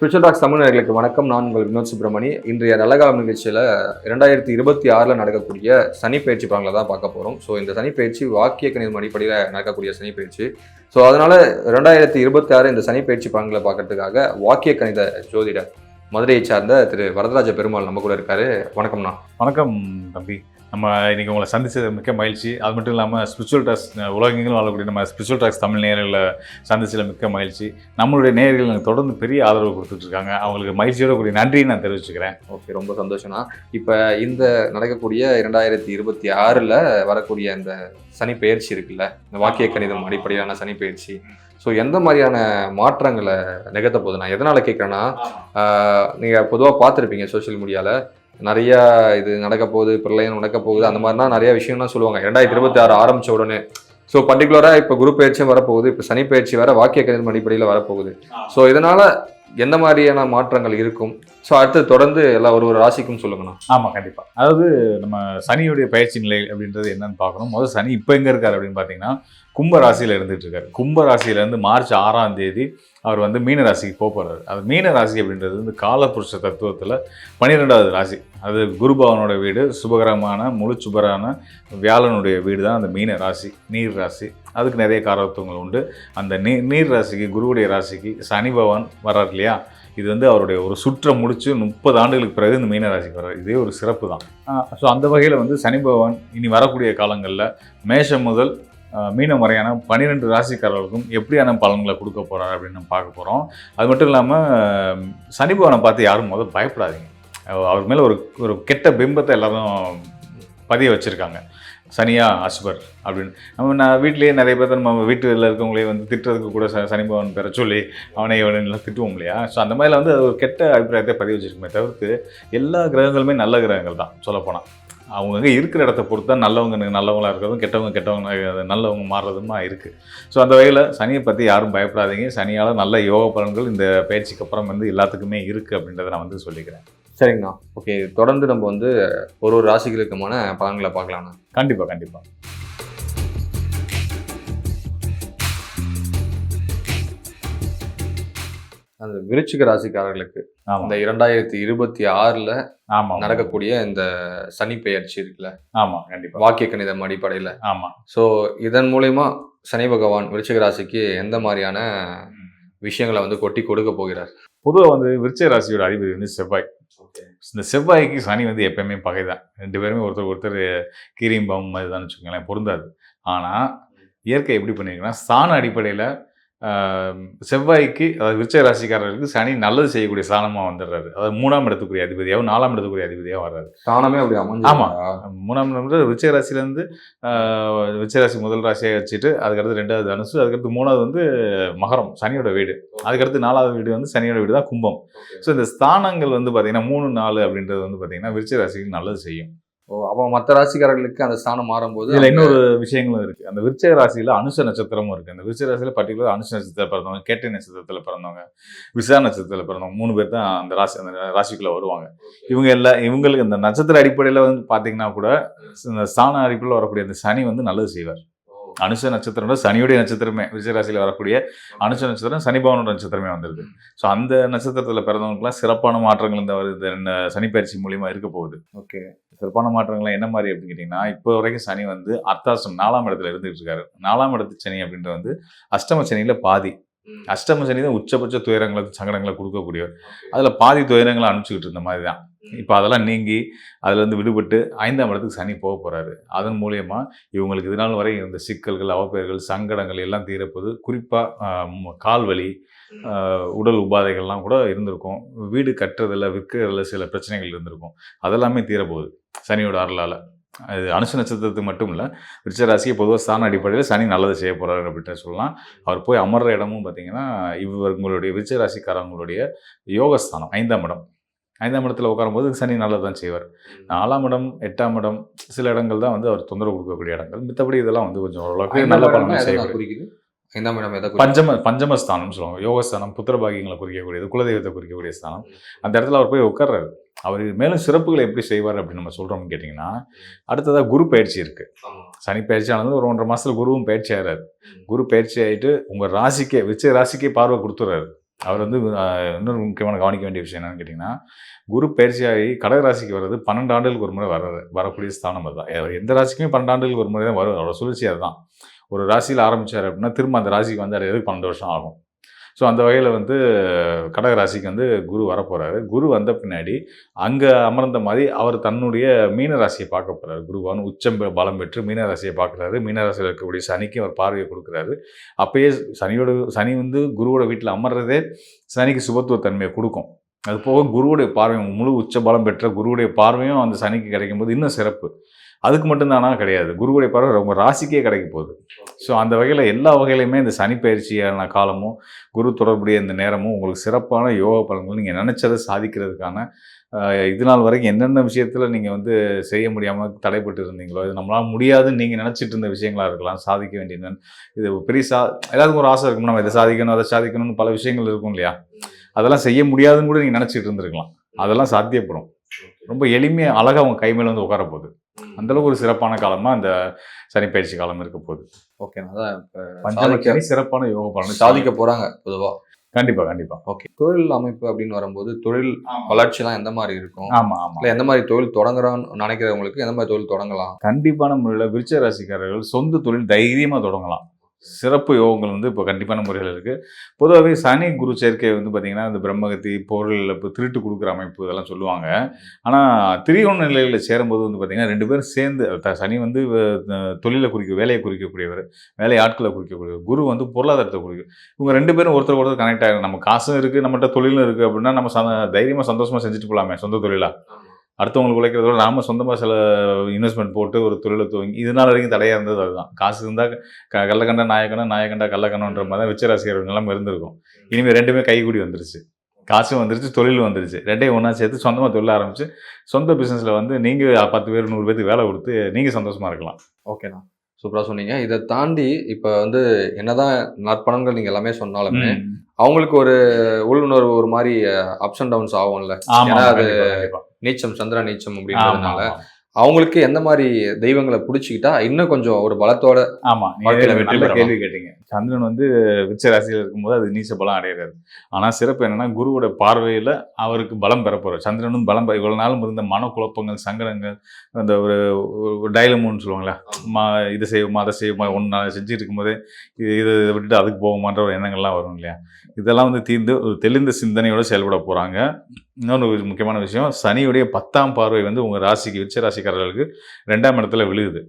Spiritual tax தமிழர்களுக்கு வணக்கம். நான் உங்கள் வினோத் சுப்பிரமணி. இன்றைய நல்லகாலம் நிகழ்ச்சியில் இரண்டாயிரத்தி இருபத்தி ஆறில் நடக்கக்கூடிய சனி பயிற்சி பலன்களை தான் பார்க்க போகிறோம் ஸோ இந்த சனி பயிற்சி வாக்கிய கணிதம் அடிப்படையில் நடக்கக்கூடிய சனி பயிற்சி ஸோ அதனால் ரெண்டாயிரத்தி இருபத்தி ஆறு இந்த சனி பயிற்சி பலன்களை பார்க்கறதுக்காக வாக்கிய கணித ஜோதிடர் மதுரையை சார்ந்த திரு வரதராஜ பெருமாள் நம்ம கூட இருக்காரு. வணக்கம்ண்ணா. வணக்கம் தம்பி. நம்ம இன்னைக்கு உங்களை சந்திச்சது மிக்க மகிழ்ச்சி. அது மட்டும் இல்லாமல் ஸ்பிரிச்சுவல் டாக்ஸ் உலகெங்கிலும் வாழக்கூடிய நம்ம ஸ்பிரிச்சுவல் டாக்ஸ் தமிழ் நேயர்களை சந்திச்சதில் மிக்க மகிழ்ச்சி. நம்மளுடைய நேயர்கள் எனக்கு தொடர்ந்து பெரிய ஆதரவு கொடுத்துட்டு இருக்காங்க. அவங்களுக்கு மகிழ்ச்சியோட கூடிய நன்றியை நான் தெரிவிச்சுக்கிறேன். ஓகே ரொம்ப சந்தோஷம்ண்ணா. இப்போ இந்த நடக்கக்கூடிய இரண்டாயிரத்தி இருபத்தி ஆறில் வரக்கூடிய இந்த சனி பயிற்சி இருக்குல்ல இந்த வாக்கிய கணிதம் அடிப்படையிலான சனி பயிற்சி ஸோ எந்த மாதிரியான மாற்றங்களை நிகழ்த்த போகுது நான் எதனால் கேட்குறேன்னா நீங்கள் பொதுவாக பார்த்துருப்பீங்க சோஷியல் மீடியாவில் நிறைய இது நடக்க போகுது பிரளயம் நடக்க போகுது அந்த மாதிரினா நிறைய விஷயம்லாம் சொல்லுவாங்க. ரெண்டாயிரத்தி இருபத்தி ஆறு ஆரம்பிச்ச உடனே. ஸோ பர்டிகுலராக இப்போ குரு பயிற்சியும் வரப்போகுது இப்போ சனி பயிற்சி வேற வாக்கிய கணிதம் அடிப்படையில் வரப்போகுது. ஸோ இதனால எந்த மாதிரியான மாற்றங்கள் இருக்கும்? ஸோ அடுத்து தொடர்ந்து எல்லா ஒரு ஒரு ராசிக்கும் சொல்லுங்கண்ணா. ஆமாம் கண்டிப்பாக அதாவது நம்ம சனியுடைய பயிற்சி நிலை அப்படின்றது என்னன்னு பார்க்கணும். முதல் சனி இப்போ எங்கே இருக்கார் அப்படின்னு பார்த்தீங்கன்னா கும்ப ராசியில் இருந்துட்டு இருக்காரு. கும்ப ராசியிலேருந்து மார்ச் ஆறாம் தேதி அவர் வந்து மீன ராசிக்கு போக போகிறாரு அது மீன ராசி அப்படின்றது வந்து காலபுருஷ தத்துவத்தில் பன்னிரெண்டாவது ராசி. அது குருபவனோட வீடு சுபகரமான முழு சுபரான வியாழனுடைய வீடு தான் அந்த மீன ராசி நீர் ராசி. அதுக்கு நிறைய காரத்துவங்கள் உண்டு. அந்த நீர் நீர் ராசிக்கு குருவுடைய ராசிக்கு சனி பகவான் வர்றார் இல்லையா? இது வந்து அவருடைய ஒரு சுற்றம் முடித்து முப்பது ஆண்டுகளுக்கு பிறகு இந்த மீனராசிக்கு வர்றார். இதே ஒரு சிறப்பு தான். ஸோ அந்த வகையில் வந்து சனி பகவான் இனி வரக்கூடிய காலங்களில் மேஷம் முதல் மீனம் வரையான பன்னிரெண்டு ராசிக்காரர்களுக்கும் எப்படியான பலன்களை கொடுக்க போகிறார் அப்படின்னு நம்ம பார்க்க போகிறோம் அது மட்டும் இல்லாமல் சனி பகவானை பார்த்து யாரும் முதல் பயப்படாதீங்க. அவர் அவர் மேலே ஒரு ஒரு கெட்ட பிம்பத்தை எல்லாரும் பதிய வச்சுருக்காங்க. சனியா அஸ்பர் அப்படின்னு. நம்ம நான் வீட்லேயே நிறைய பேர் நம்ம வீட்டில் இருக்கவங்களே வந்து திட்டுறதுக்கு கூட ச சனி பெற சொல்லி அவனை இவனெல்லாம் திட்டுவோம் இல்லையா? ஸோ அந்த மாதிரிலாம் வந்து அது ஒரு கெட்ட அபிப்பிராயத்தை பதிவு வச்சுருக்குமே தவிர்த்து எல்லா கிரகங்களுமே நல்ல கிரகங்கள் தான் சொல்லப்போனால் அவங்கவுங்க இருக்கிற இடத்த பொறுத்து தான் நல்லவங்க நல்லவங்களாக இருக்கிறதும் கெட்டவங்க கெட்டவங்க நல்லவங்க மாறுறதுமா இருக்குது ஸோ அந்த வகையில் சனியை பற்றி யாரும் பயப்படாதீங்க. சனியால் நல்ல யோக பலன்கள் இந்த பயிற்சிக்கு அப்புறம் வந்து எல்லாத்துக்குமே இருக்குது அப்படின்றத நான் வந்து சொல்லிக்கிறேன். சரிங்கண்ணா. ஓகே தொடர்ந்து நம்ம வந்து ஒரு ஒரு ராசிகளுக்குமான பலன்களை பார்க்கலாம்ண்ணா கண்டிப்பாக கண்டிப்பாக அந்த விருச்சிக ராசிக்காரர்களுக்கு இந்த இரண்டாயிரத்தி இருபத்தி ஆறில் ஆமாம் நடக்கக்கூடிய இந்த சனி பெயர்ச்சி இருக்குல்ல? ஆமாம் கண்டிப்பாக வாக்கிய கணிதம் அடிப்படையில். ஆமாம் ஸோ இதன் மூலயமா சனி பகவான் விருச்சிக ராசிக்கு எந்த மாதிரியான விஷயங்களை வந்து கொட்டி கொடுக்க போகிறார்? பொதுவாக வந்து விருச்சிக ராசியோட அதிபதி வந்து செவ்வாய். இந்த செவ்வாய்க்கு சனி வந்து எப்பயுமே பகை தான் ரெண்டு பேருமே ஒருத்தர் ஒருத்தர் கீரியும் பாம்பு மாதிரி தான் வச்சுக்கோங்களேன் பொருந்தாது. ஆனால் இயற்கை எப்படி பண்ணியிருக்குன்னா ஸ்தான அடிப்படையில் செவ்வாய்க்கு அதாவது விருச்சிக ராசிக்காரர்களுக்கு சனி நல்லது செய்யக்கூடிய ஸ்தானமாக வந்துடுறாரு. அதாவது மூணாம் இடத்துக்குரிய அதிபதியாகவும் நாலாம் இடத்துக்குரிய அதிபதியாக வர்றாரு. தானமே அப்படி அமைஞ்சு ஆமா. மூணாம் இடம் வந்து விருச்சிக ராசிலேருந்து விருச்சிக ராசி முதல் ராசியாக வச்சுட்டு அதுக்கடுத்து ரெண்டாவது அனுசு அதுக்கடுத்து மூணாவது வந்து மகரம் சனியோட வீடு. அதுக்கடுத்து நாலாவது வீடு வந்து சனியோட வீடு தான் கும்பம். ஸோ இந்த ஸ்தானங்கள் வந்து பார்த்தீங்கன்னா மூணு நாலு அப்படின்றது வந்து பார்த்தீங்கன்னா விருச்சிக ராசிக்கு நல்லது செய்யும். அப்போ மற்ற ராசிக்காரர்களுக்கு அந்த ஸ்தானம் மாறும்போது இதில் இன்னொரு விஷயங்களும் இருக்கு. அந்த விருச்சிக ராசியில அனுச நட்சத்திரமும் இருக்கு. அந்த விருச்சிக ராசியில பர்டிகுலர் அனுச நட்சத்திரத்தில் பிறந்தவங்க கேட்டை நட்சத்திரத்தில் பிறந்தவங்க விசா நட்சத்திரத்தில் பிறந்தவங்க மூணு பேர் தான் அந்த ராசி அந்த ராசிக்குள்ள வருவாங்க. இவங்க எல்லாம் இவங்களுக்கு இந்த நட்சத்திர அடிப்படையில் வந்து பார்த்தீங்கன்னா கூட இந்த ஸ்தான அடிப்படையில் வரக்கூடிய அந்த சனி வந்து நல்லது செய்வார். அனுச நட்சத்திரம் சனியுடைய நட்சத்திரமே விஜயராசியில் வரக்கூடிய அனுச நட்சத்திரம் சனி பவனோட நட்சத்திரமே வந்துருது. ஸோ அந்த நட்சத்திரத்தில் பிறந்தவங்களுக்குலாம் சிறப்பான மாற்றங்கள் இந்த வருது. இந்த சனி பயிற்சி மூலியமா இருக்க போகுது. ஓகே. சிறப்பான மாற்றங்கள்லாம் என்ன மாதிரி அப்படின்னு கேட்டிங்கன்னா இப்போ வரைக்கும் சனி வந்து அர்த்தாசம் நாலாம் இடத்துல இருந்துகிட்டு இருக்காரு. நாலாம் இடத்து சனி அப்படின்றது வந்து அஷ்டம சனியில பாதி. அஷ்டம சனி தான் உச்சபட்ச துயரங்களை சங்கடங்களை கொடுக்கக்கூடியவர். அதில் பாதி துயரங்களை அனுப்பிச்சிக்கிட்டு இருந்த மாதிரி தான். இப்போ அதெல்லாம் நீங்கி அதுல இருந்து விடுபட்டு ஐந்தாம் இடத்துக்கு சனி போக போறாரு. அதன் மூலியமா இவங்களுக்கு இது நாள் வரை இருந்த சிக்கல்கள் அவப்பெயர்கள் சங்கடங்கள் எல்லாம் தீரப்போது குறிப்பாக கால் வலி ஆஹ் உடல் உபாதைகள்லாம் கூட இருந்திருக்கும். வீடு கட்டுறதுல விற்கிறதுல சில பிரச்சனைகள் இருந்திருக்கும். அதெல்லாமே தீரப்போகுது சனியோட அருளால். அது அனுச நட்சத்திரத்துக்கு மட்டும் இல்லை விருச்சராசியை பொதுவாக ஸ்தான அடிப்படையில் சனி நல்லது செய்ய போகிறாரு அப்படின்னு சொல்லலாம். அவர் போய் அமர்ற இடமும் பார்த்தீங்கன்னா இவங்களுடைய விருச்சராசிக்காரங்களுடைய யோகஸ்தானம் ஐந்தாம் இடம். ஐந்தாம் இடத்துல உட்காரும்போது சனி நல்லது தான் செய்வார் நாலாம் இடம் எட்டாம் இடம் சில இடங்கள் தான் வந்து அவர் தொந்தரவு கொடுக்கக்கூடிய இடங்கள். மித்தபடி இதெல்லாம் வந்து கொஞ்சம் ஓரளவுக்கு நல்ல பலனை செய்வார் குறிக்குது? ஐந்தாம் இடம் எதை? பஞ்சம பஞ்சமஸ்தானம் சொல்லுவாங்க. யோகஸ்தானம் புத்திரபாகியங்களை குறிக்கக்கூடியது குலதெய்வத்தை குறிக்கக்கூடிய ஸ்தானம். அந்த இடத்துல அவர் போய் உட்கார்றாரு. அவர் மேலும் சிறப்புகளை எப்படி செய்வார் அப்படின்னு நம்ம சொல்றோம்னு கேட்டிங்கன்னா அடுத்ததாக குரு பயிற்சி இருக்கு. ஆமா. சனி பயிற்சி ஆனது ஒரு ஒன்றரை மாசத்துல குருவும் பயிற்சி ஆகிறாரு குரு பயிற்சி ஆயிட்டு உங்க ராசிக்கே விச்ச ராசிக்கே பார்வை கொடுத்துறாரு. அவர் வந்து இன்னொரு முக்கியமான கவனிக்க வேண்டிய விஷயம் என்னன்னு கேட்டிங்கன்னா குரு பயிற்சியாகி கடகராசிக்கு வர்றது பன்னெண்டு ஆண்டுகளுக்கு ஒரு முறை வர்றது வரக்கூடிய ஸ்தானம் அதுதான். எந்த ராசிக்குமே பன்னெண்டு ஆண்டுகளுக்கு ஒரு முறை தான் வரும் அவரோட சுழற்சி அதுதான். ஒரு ராசியில் ஆரம்பித்தார் அப்படின்னா திரும்ப அந்த ராசிக்கு வந்து அடையிறதுக்கு பன்னெண்டு வருஷம் ஆகும். ஸோ அந்த வகையில் வந்து கடக ராசிக்கு வந்து குரு வரப்போகிறாரு குரு வந்த பின்னாடி அங்கே அமர்ந்த மாதிரி அவர் தன்னுடைய மீன ராசியை பார்க்க போகிறாரு குருவான் உச்சம் பெ- பலம் பெற்று மீன ராசியை பார்க்குறாரு. மீன ராசியில் இருக்கக்கூடிய சனிக்கு அவர் பார்வையை கொடுக்குறாரு. அப்பயே சனியோட சனி வந்து குருவோட வீட்டில் அமர்றதே சனிக்கு சுபத்துவத்தன்மையை கொடுக்கும். அது போக குருவுடைய பார்வையும் முழு உச்ச பலம் பெற்ற குருவுடைய பார்வையும் அந்த சனிக்கு கிடைக்கும்போது இன்னும் சிறப்பு. அதுக்கு மட்டும்தானா? கிடையாது. குருவுடைய பார்வை ரொம்ப ராசிக்கே கிடைக்க போகுது. ஸோ அந்த வகையில் எல்லா வகையிலையுமே இந்த சனி பயிற்சியான காலமும் குரு தொடர்புடைய இந்த நேரமும் உங்களுக்கு சிறப்பான யோக பலன்கள். நீங்கள் நினச்சதை சாதிக்கிறதுக்கான இது நாள் வரைக்கும் என்னென்ன விஷயத்தில் நீங்கள் வந்து செய்ய முடியாமல் தடைப்பட்டு இருந்தீங்களோ இது நம்மளால் முடியாதுன்னு நீங்கள் நினச்சிட்டு இருந்த விஷயங்களாக இருக்கலாம். சாதிக்க வேண்டியது இது பெரிய சா எல்லாத்துக்கும் ஒரு ஆசை இருக்கும். நம்ம இதை சாதிக்கணும் அதை சாதிக்கணும்னு பல விஷயங்கள் இருக்கும் இல்லையா? அதெல்லாம் செய்ய முடியாதுன்னு கூட நீங்கள் நினச்சிட்டு இருந்திருக்கலாம். அதெல்லாம் சாத்தியப்படும். ரொம்ப எளிமையாக அழகாக அவங்க கை மேலே வந்து உட்கார போகுது. அந்த அளவுக்கு ஒரு சிறப்பான காலமாக இந்த சனி பயிற்சி காலம் இருக்க போகுது. ஓகே அதான் பஞ்சமி சிறப்பான யோக பலன் சாதிக்க போறாங்க. பொதுவா. கண்டிப்பா கண்டிப்பா. ஓகே தொழில் அமைப்பு அப்படின்னு வரும்போது தொழில் வளர்ச்சிலாம் எந்த மாதிரி இருக்கும்? ஆமா ஆமா. இல்ல எந்த மாதிரி தொழில் தொடங்குறான்னு நினைக்கிறவங்களுக்கு எந்த மாதிரி தொழில் தொடங்கலாம்? கண்டிப்பான முறையில் விருச்ச ராசிக்காரர்கள் சொந்த தொழில் தைரியமாக தொடங்கலாம். சிறப்பு யோகங்கள் வந்து இப்போ கண்டிப்பான முறையில் இருக்குது பொதுவாகவே சனி குரு சேர்க்கை வந்து பார்த்திங்கன்னா இந்த பிரம்மகத்தி பொருள் இழப்பு திருட்டு கொடுக்குற அமைப்பு இதெல்லாம் சொல்லுவாங்க. ஆனால் திரிகோண நிலையில் சேரும்போது வந்து பார்த்திங்கன்னா ரெண்டு பேரும் சேர்ந்து சனி வந்து தொழிலை குறிக்க வேலையை குறிக்கக்கூடியவர் வேலை ஆட்களை குறிக்கக்கூடியவர் குரு வந்து பொருளாதாரத்தை குறிக்கும் இவங்க ரெண்டு பேரும் ஒருத்தர் ஒருத்தர் கனெக்ட் ஆகும் நம்ம காசும் இருக்குது நம்மகிட்ட தொழிலும் இருக்குது அப்படின்னா நம்ம ச தைரியமாக சந்தோஷமாக செஞ்சுட்டு போகலாமே சொந்த தொழிலாக அடுத்தவங்களுக்கு உழைக்கிறத விட நாம சொந்தமாக சில இன்வெஸ்ட்மெண்ட் போட்டு ஒரு தொழிலை துவங்கி இது நாள் வரைக்கும் தடையாக இருந்தது அதுதான். காசு இருந்தால் க கள்ளக்கண்டா நாயக்கணும் நாயக்கண்டா கள்ளக்கணுன்ற மாதிரி தான் விச்சராசிரியர் நிலைமை இருந்திருக்கும். இனிமேல் ரெண்டுமே கைகூடி வந்துருச்சு. காசும் வந்துருச்சு தொழில் வந்துருச்சு. ரெண்டையும் ஒன்றா சேர்த்து சொந்தமாக தொழில் ஆரம்பிச்சு சொந்த பிஸ்னஸில் வந்து நீங்கள் பத்து பேர் நூறு பேருக்கு வேலை கொடுத்து நீங்கள் சந்தோஷமாக இருக்கலாம். ஓகேண்ணா. சூப்பரா சொன்னீங்க இதை தாண்டி இப்ப வந்து என்னதான் நற்பணங்கள் நீங்க எல்லாமே சொன்னாலுமே அவங்களுக்கு ஒரு உள்ளுணர்வு ஒரு மாதிரி அப்ஸ் அண்ட் டவுன்ஸ் ஆகும்ல ஏன்னா அது. நீச்சம் சந்திர நீச்சம் அப்படின்றதுனால. அவங்களுக்கு எந்த மாதிரி தெய்வங்களை பிடிச்சிக்கிட்டா இன்னும் கொஞ்சம் ஒரு பலத்தோட ஆமா. கேள்வி கேட்டீங்க சந்திரன் வந்து விச்ச ராசியில் இருக்கும்போது அது நீச பலம் அடையிறாரு. ஆனால் சிறப்பு என்னென்னா குருவோட பார்வையில் அவருக்கு பலம் பெற போகிறார் சந்திரனும் பலம் பெற இவ்வளவு நாளும் இருந்த மனக்குழப்பங்கள் சங்கடங்கள் அந்த ஒரு ஒரு டைலமோன்னு சொல்லுவாங்களே மா இதை செய்வோமா அதை செய்வோமா ஒன்று நான் செஞ்சுட்டு இருக்கும்போதே இது இதை இதை விட்டுட்டு அதுக்கு போவோமான்ற ஒரு எண்ணங்கள்லாம் வரும் இல்லையா? இதெல்லாம் வந்து தீர்ந்து ஒரு தெளிந்த சிந்தனையோடு செயல்பட போகிறாங்க இன்னொன்று ஒரு முக்கியமான விஷயம் சனியுடைய பத்தாம் பார்வை வந்து உங்கள் ராசிக்கு விச்ச ராசிக்காரர்களுக்கு ரெண்டாம் இடத்துல விழுகுது.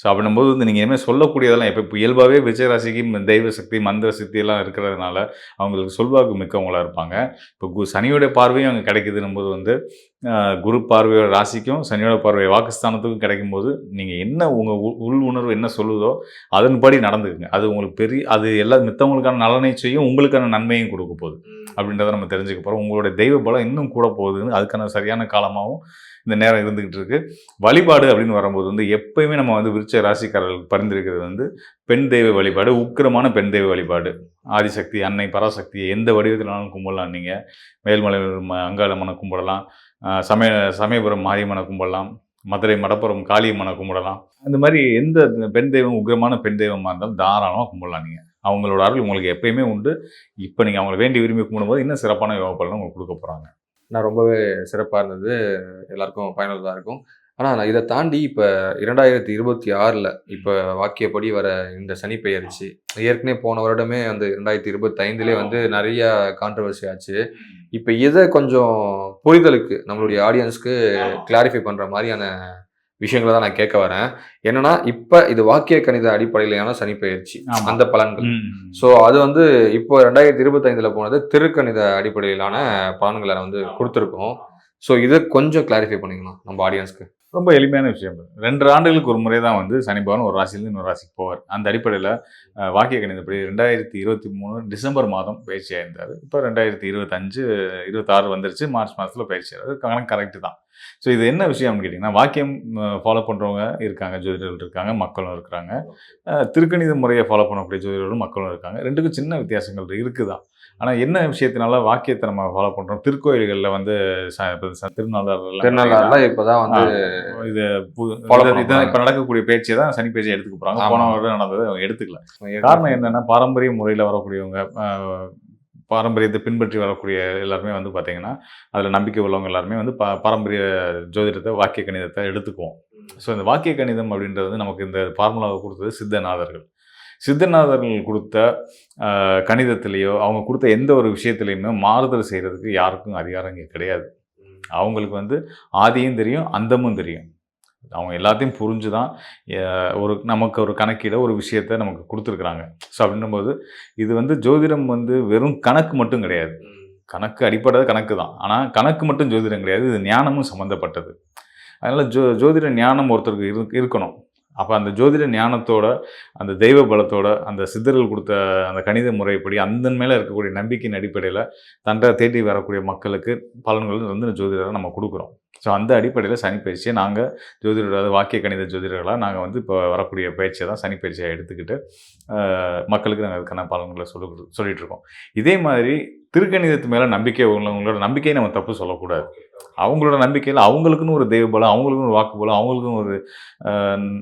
ஸோ அப்படின்னும்போது வந்து நீங்கள் இனிமேல் சொல்லக்கூடியதெல்லாம் இப்போ இப்போ இயல்பாகவே விஜயராசிக்கு தெய்வ சக்தி மந்திர சக்தி எல்லாம் இருக்கிறதுனால அவங்களுக்கு சொல்வாக்கு மிக்கவங்களா இருப்பாங்க. இப்போ கு சனியோட பார்வையும் அங்கே கிடைக்குதுன்னும் போது வந்து குரு பார்வையோட ராசிக்கும் சனியோட பார்வை வாக்குஸ்தானத்துக்கும் கிடைக்கும் போது நீங்கள் என்ன உங்கள் உள் உணர்வு என்ன சொல்லுதோ அதன்படி நடந்துக்குங்க. அது உங்களுக்கு பெரிய அது எல்லா மித்தவங்களுக்கான நலனை செய்யும் உங்களுக்கான நன்மையும் கொடுக்க போகுது. அப்படின்றத நம்ம தெரிஞ்சுக்க போகிறோம் உங்களுடைய தெய்வ பலம் இன்னும் கூட போகுதுன்னு அதுக்கான சரியான காலமாகவும் இந்த நேரம் இருந்துகிட்டு இருக்கு. வழிபாடு அப்படின்னு வரும்போது வந்து எப்பயுமே நம்ம வந்து விருச்ச ராசிக்காரர்களுக்கு பரிந்துரைக்கிறது வந்து பெண் தெய்வ வழிபாடு உக்கிரமான பெண் தெய்வ வழிபாடு. ஆதிசக்தி அன்னை பராசக்தி எந்த வடிவத்தினாலும் கும்பிடலாம் நீங்கள் மேல்மலை ம- அங்காளம்மனை கும்பிடலாம். சமய சமயபுரம் மாரியம்மனை கும்பிடலாம். மதுரை மடப்புறம் காளியம்மனை கும்பிடலாம். அந்த மாதிரி எந்த பெண் தெய்வம் உக்கிரமான பெண் தெய்வமாக இருந்தாலும் தாராளமாக கும்பிடலாம் நீங்கள் அவங்களோட அருள் உங்களுக்கு எப்பயுமே உண்டு. இப்போ நீங்கள் அவங்களை வேண்டி விரும்பி கும்பிடும்போது இன்னும் சிறப்பான யோக பலனை உங்களுக்கு கொடுக்க போகிறாங்க நான் ரொம்பவே சிறப்பாக இருந்தது. எல்லாருக்கும் பயனுள்ளதாக இருக்கும். ஆனால் நான் இதை தாண்டி இப்போ இரண்டாயிரத்தி இருபத்தி ஆறில் இப்போ வாக்கியப்படி வர இந்த சனி பெயர்ச்சி ஏற்கனவே போன வருடமே வந்து ரெண்டாயிரத்தி இருபத்தி ஐந்துலேயே வந்து நிறைய கான்ட்ரவர்சி ஆச்சு. இப்போ இதை கொஞ்சம் புரிதலுக்கு நம்மளுடைய ஆடியன்ஸ்க்கு கிளாரிஃபை பண்ணுற மாதிரியான விஷயங்களை தான் நான் கேட்க வரேன். என்னன்னா இப்போ இது வாக்கிய கணித அடிப்படையிலான சனி. அந்த பலன்கள். ஸோ அது வந்து இப்போ ரெண்டாயிரத்தி இருபத்தைந்தில் போனது திருக்கணித அடிப்படையிலான பலன்களை வந்து கொடுத்துருக்கோம். ஸோ இதை கொஞ்சம் கிளாரிஃபை பண்ணிக்கணும் நம்ம ஆடியன்ஸ்க்கு ரொம்ப எளிமையான விஷயம். ரெண்டு ஆண்டுகளுக்கு ஒரு முறை தான் வந்து சனி பகவான் ஒரு ராசியிலிருந்து இன்னொரு ராசிக்கு போவார். அந்த அடிப்படையில் வாக்கிய கணிதப்படி ரெண்டாயிரத்தி இருபத்தி மூணு டிசம்பர் மாதம் பயிற்சியாக இருந்தார் இப்போ ரெண்டாயிரத்தி இருபத்தஞ்சு இருபத்தாறு வந்துருச்சு. மார்ச் மாதத்தில் பயிற்சி ஆகிறார் கணக்கு கரெக்டு தான். ஸோ இது என்ன விஷயம்னு கேட்டிங்கன்னா வாக்கியம் ஃபாலோ பண்ணுறவங்க இருக்காங்க ஜோதிடர்கள் இருக்காங்க மக்களும் இருக்கிறாங்க திருக்கணித முறையை ஃபாலோ பண்ணக்கூடிய ஜோதிடர்களும் மக்களும் இருக்காங்க. ரெண்டுக்கும் சின்ன வித்தியாசங்கள் இருக்குதான். ஆனால் என்ன விஷயத்தினால வாக்கியத்தை நம்ம ஃபாலோ பண்ணுறோம் திருக்கோயில்களில் வந்து ச- இப்ப ச- திருநாளாறுல திருநள்ளாறுல இப்போதான் வந்து இது போறாங்க. இப்ப நடக்கக்கூடிய பேச்சை தான் சனி பேச்சை எடுத்துக்க போறாங்க. ஆமா. போன வருடம் நடந்தது எடுத்துக்கல. காரணம் என்னன்னா பாரம்பரிய முறையில் வரக்கூடியவங்க பாரம்பரியத்தை பின்பற்றி வரக்கூடிய எல்லாருமே வந்து பார்த்தீங்கன்னா அதில் நம்பிக்கை உள்ளவங்க எல்லாருமே வந்து பா பாரம்பரிய ஜோதிடத்தை வாக்கிய கணிதத்தை எடுத்துக்குவோம். ஸோ இந்த வாக்கிய கணிதம் அப்படின்றது வந்து நமக்கு இந்த ஃபார்முலாவை கொடுத்தது சித்தநாதர்கள். சித்தநாதர்கள் கொடுத்த கணிதத்திலேயோ அவங்க கொடுத்த எந்த ஒரு விஷயத்துலையுமே மாறுதல் செய்கிறதுக்கு யாருக்கும் அதிகாரம் இங்கே கிடையாது. அவங்களுக்கு வந்து ஆதியும் தெரியும் அந்தமும் தெரியும். அவங்க எல்லாத்தையும் புரிஞ்சு தான் ஒரு நமக்கு ஒரு கணக்கீட ஒரு விஷயத்த நமக்கு கொடுத்துருக்குறாங்க. ஸோ அப்படின்னும்போது இது வந்து ஜோதிடம் வந்து வெறும் கணக்கு மட்டும் கிடையாது. கணக்கு அடிப்படை கணக்கு தான். ஆனால் கணக்கு மட்டும் ஜோதிடம் கிடையாது. இது ஞானமும் சம்மந்தப்பட்டது அதனால் ஜோ ஜோதிட ஞானம் ஒருத்தருக்கு இரு இருக்கணும். அப்போ அந்த ஜோதிட ஞானத்தோட அந்த தெய்வ பலத்தோட அந்த சித்தர்கள் கொடுத்த அந்த கணித முறைப்படி அந்த மேலே இருக்கக்கூடிய நம்பிக்கையின் அடிப்படையில் தண்டை தேடி வரக்கூடிய மக்களுக்கு பலன்கள் வந்து ஜோதிடரை நம்ம கொடுக்குறோம். ஸோ அந்த அடிப்படையில் சனி பயிற்சியை நாங்கள் ஜோதிடர் அதாவது வாக்கிய கணித ஜோதிடர்களாக நாங்கள் வந்து இப்போ வரக்கூடிய பயிற்சியை தான் சனி பயிற்சியை எடுத்துக்கிட்டு மக்களுக்கு நாங்கள் அதுக்கான பலன்களை சொல்லி சொல்லிகிட்டு இருக்கோம். இதே மாதிரி திருக்கணிதத்து மேலே நம்பிக்கை உள்ளவங்களோட நம்பிக்கையை நம்ம தப்பு சொல்லக்கூடாது. அவங்களோட நம்பிக்கையில் அவங்களுக்குன்னு ஒரு தெய்வ பலம் அவங்களுக்குன்னு ஒரு வாக்கு பலம் அவங்களுக்குன்னு ஒரு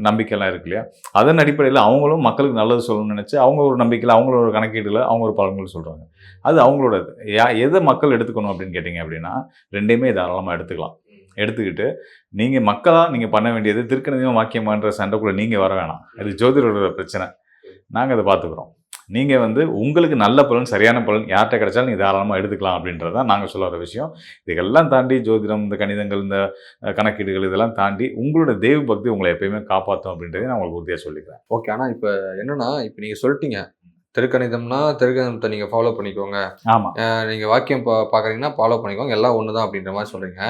நம்பிக்கைலாம் இருக்கு இல்லையா? அதன் அடிப்படையில் அவங்களும் மக்களுக்கு நல்லது சொல்லணும்னு நினச்சி அவங்க ஒரு நம்பிக்கையில் அவங்களோட ஒரு கணக்கீட்டில் அவங்க ஒரு பலன்கள் சொல்கிறாங்க அது அவங்களோட யா எதை மக்கள் எடுத்துக்கணும் அப்படின்னு கேட்டிங்க அப்படின்னா ரெண்டையுமே தாராளமாக எடுத்துக்கலாம். எடுத்துக்கிட்டு நீங்கள் மக்களாக நீங்கள் பண்ண வேண்டியது திருக்கணிதம் வாக்கியமான்ற சண்டைக்குள்ளே நீங்கள் வர வேணாம். அது ஜோதிடரோட பிரச்சனை. நாங்கள் அதை பார்த்துக்குறோம். நீங்கள் வந்து உங்களுக்கு நல்ல பலன் சரியான பலன் யார்கிட்ட கிடைச்சாலும் நீங்கள் தாராளமாக எடுத்துக்கலாம் அப்படின்றது தான் நாங்கள் சொல்ல வர விஷயம். இதுக்கெல்லாம் தாண்டி ஜோதிடம் இந்த கணிதங்கள் இந்த கணக்கீடுகள் இதெல்லாம் தாண்டி உங்களோட தெய்வ பக்தி உங்களை எப்பயுமே காப்பாற்றும் அப்படின்றதை நான் உங்களுக்கு உறுதியாக சொல்லிக்கிறேன். ஓகே ஆனால் இப்போ என்னன்னா இப்போ நீங்கள் சொல்லிட்டீங்க. திருக்கணிதம்னா திருக்கணிதத்தை நீங்கள் ஃபாலோ பண்ணிக்கோங்க. ஆமாம் அஹ் நீங்க வாக்கியம் பா பார்க்குறீங்கன்னா ஃபாலோ பண்ணிக்கோங்க. எல்லாம் ஒன்று தான் அப்படின்ற மாதிரி சொல்றீங்க.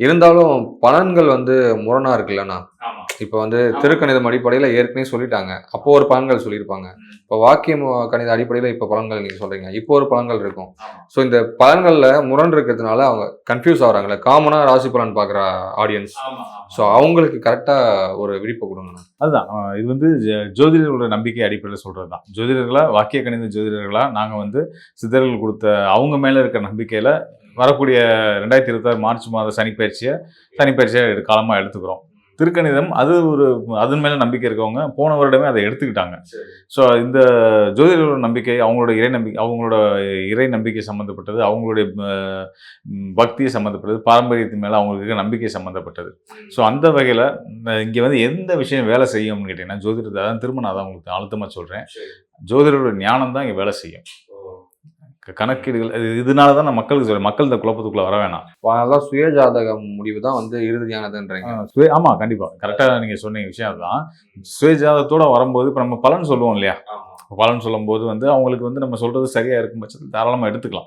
இருந்தாலும் பலன்கள் வந்து முரணா இருக்குல்லண்ணா. இப்போ வந்து திருக்கணிதம் அடிப்படையில் ஏற்கனவே சொல்லிட்டாங்க. அப்போ ஒரு பலன்கள் சொல்லியிருப்பாங்க. இப்போ வாக்கியம் கணித அடிப்படையில் இப்போ பலன்கள் நீங்கள் சொல்றீங்க. இப்போ ஒரு பலன்கள் இருக்கும். ஸோ இந்த பலன்களில் முரண் இருக்கிறதுனால அவங்க கன்ஃபியூஸ் ஆகுறாங்களே காமனாக ராசி பலன் பார்க்குற ஆடியன்ஸ் ஸோ அவங்களுக்கு கரெக்டாக ஒரு விழிப்பு கொடுங்கண்ணா அதுதான். இது வந்து ஜ- ஜோதிடர்களோட நம்பிக்கை அடிப்படையில் சொல்கிறது தான் ஜோதிடர்களா வாக்கிய கணித ஜோதிடர்களா நாங்கள் வந்து சித்தர்கள் கொடுத்த அவங்க மேலே இருக்கிற நம்பிக்கையில் வரக்கூடிய ரெண்டாயிரத்தி இருபத்தாறு மார்ச் மாத சனிப்பயிற்சியை சனிப்பயிற்சியை காலமாக எடுத்துக்கிறோம். திருக்கணிதம் அது ஒரு அதன் மேலே நம்பிக்கை இருக்கவங்க போன வருடமே அதை எடுத்துக்கிட்டாங்க. ஸோ இந்த ஜோதிடர்களோட நம்பிக்கை அவங்களோட இறை நம்பிக்கை அவங்களோட இறை நம்பிக்கை சம்மந்தப்பட்டது அவங்களுடைய பக்தியை சம்மந்தப்பட்டது பாரம்பரியத்தின் மேலே அவங்களுக்கு நம்பிக்கை சம்மந்தப்பட்டது ஸோ அந்த வகையில் இங்கே வந்து எந்த விஷயம் வேலை செய்யும்னு கேட்டிங்கன்னா ஜோதிடத்தை அதான் திரும்ப நான் அதான் உங்களுக்கு அழுத்தமாக சொல்கிறேன் ஜோதிடரோட ஞானம் தான் இங்கே வேலை செய்யும். கணக்கீடுகள் இது- இதனால தான் நான் மக்களுக்கு சொல்றேன். மக்கள் இந்த குழப்பத்துக்குள்ள வர வேணாம். அதெல்லாம் சுயஜாதக முடிவு தான் வந்து இறுதியானதுன்றீங்க. சுய ஆமாம் கண்டிப்பாக கரெக்டாக நீங்கள் சொன்ன விஷயம் அதுதான். சுயஜாதத்தோட வரும்போது இப்போ நம்ம பலன் சொல்லுவோம் இல்லையா? பலன் சொல்லும்போது வந்து அவங்களுக்கு வந்து நம்ம சொல்றது சரியா இருக்கும் பட்சத்தில் தாராளமாக எடுத்துக்கலாம்.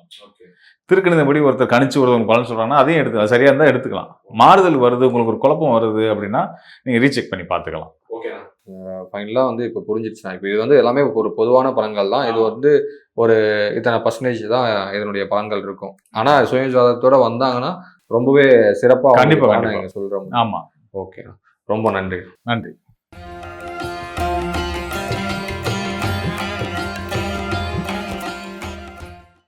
திருக்கணிதப்படி ஒருத்தர் கணிச்சு ஒருத்தவங்க பலன் சொல்றாங்கன்னா அதையும் எடுத்துக்கலாம் சரியா இருந்தால் எடுத்துக்கலாம். மாறுதல் வருது உங்களுக்கு ஒரு குழப்பம் வருது அப்படின்னா நீங்கள் ரீசெக் பண்ணி பார்த்துக்கலாம். ஃபைனலாக வந்து இப்போ புரிஞ்சிருச்சுண்ணா இப்போ இது வந்து எல்லாமே ஒரு பொதுவான பலன்கள் தான். இது வந்து ஒரு இத்தனை பர்சன்டேஜ் தான் இதனுடைய பலன்கள் இருக்கும். ஆனால் சுயஜாதத்தோட வந்தாங்கன்னா ரொம்பவே சிறப்பாக கண்டிப்பா, கண்டிப்பா. நீங்கள் சொல்கிறோம் ஆமாம் ஓகே. ரொம்ப நன்றி. நன்றி.